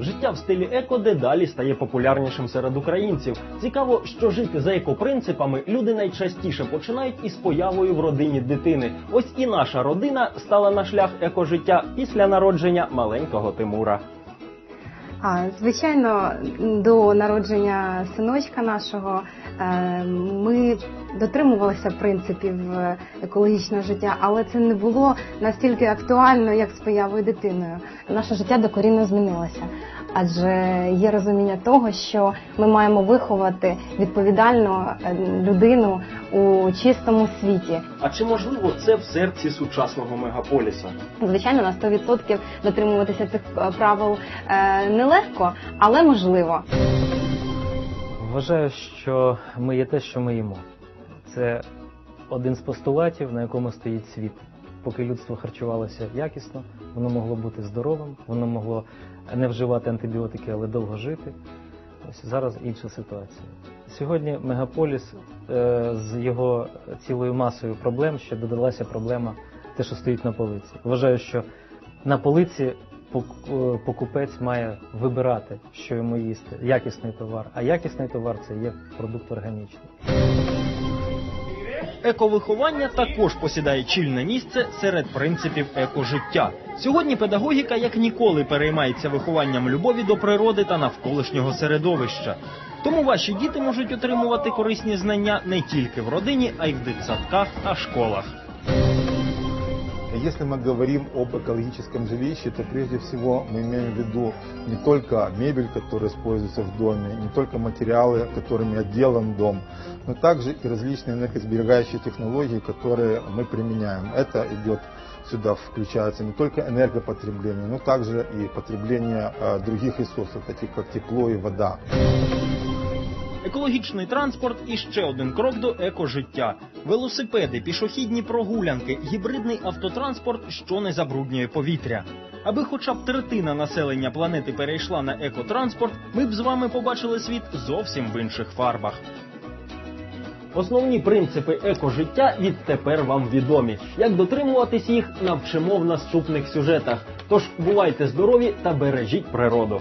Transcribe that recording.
Життя в стилі еко дедалі стає популярнішим серед українців. Цікаво, що жити за екопринципами люди найчастіше починають із появою в родині дитини. Ось і наша родина стала на шлях екожиття після народження маленького Тимура. А, звичайно, до народження синочка нашого е, ми дотримувалися принципів е, екологічного життя, але це не було настільки актуально, як з появою дитиною. Наше життя докорінно змінилося, адже є розуміння того, що ми маємо виховати відповідальну е, людину у чистому світі. А чи можливо це в серці сучасного мегаполіса? Звичайно, на 100% дотримуватися цих е, правил е, нелегко, але можливо. Вважаю, що ми є те, що ми їмо. Це один з постулатів, на якому стоїть світ. Поки людство харчувалося якісно, воно могло бути здоровим, воно могло не вживати антибіотики, але довго жити. Ось зараз інша ситуація. Сьогодні мегаполіс е, з його цілою масою проблем ще додалася проблема те, що стоїть на полиці. Вважаю, що на полиці е, покупець має вибирати, що йому їсти, якісний товар. А якісний товар це є продукт органічний. Ековиховання також посідає чільне місце серед принципів екожиття. Сьогодні педагогіка як ніколи переймається вихованням любові до природи та навколишнього середовища. Тому ваші діти можуть отримувати корисні знання не тільки в родині, а й в дитсадках та школах. Если мы говорим об экологическом жилище, то прежде всего мы имеем в виду не только мебель, которая используется в доме, не только материалы, которыми отделан дом, но также и различные энергосберегающие технологии, которые мы применяем. Это идет сюда включается не только энергопотребление, но также и потребление э, других ресурсов, таких как тепло и вода. Екологічний транспорт і ще один крок до екожиття. Велосипеди, пішохідні прогулянки, гібридний автотранспорт, що не забруднює повітря. Аби хоча б третина населення планети перейшла на екотранспорт, ми б з вами побачили світ зовсім в інших фарбах. Основні принципи екожиття відтепер вам відомі. Як дотримуватись їх, навчимо в наступних сюжетах. Тож бувайте здорові та бережіть природу.